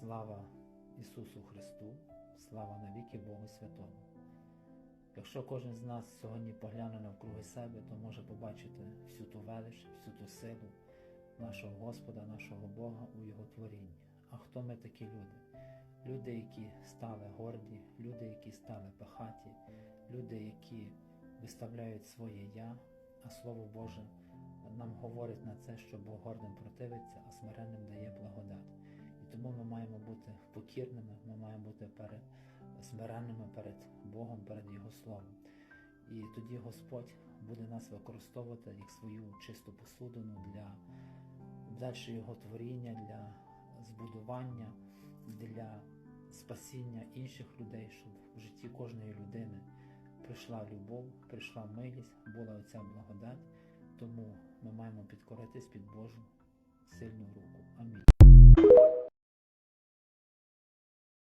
Слава Ісусу Христу, слава навіки Богу Святому. Якщо кожен з нас сьогодні погляне навкруги себе, то може побачити всю ту велич, всю ту силу нашого Господа, нашого Бога у Його творінні. А хто ми такі люди? Люди, які стали горді, люди, які стали пахаті, люди, які виставляють своє я, а Слово Боже нам говорить на це, що Бог гордим противиться, а смиренним дає благодать. Бути покірними, ми маємо бути перед смиренними перед Богом, перед Його Словом. І тоді Господь буде нас використовувати як свою чисту посудину для далі Його творіння, для збудування, для спасіння інших людей, щоб в житті кожної людини прийшла любов, прийшла милість, була оця благодать. Тому ми маємо підкоритись під Божу сильну руку. Амінь.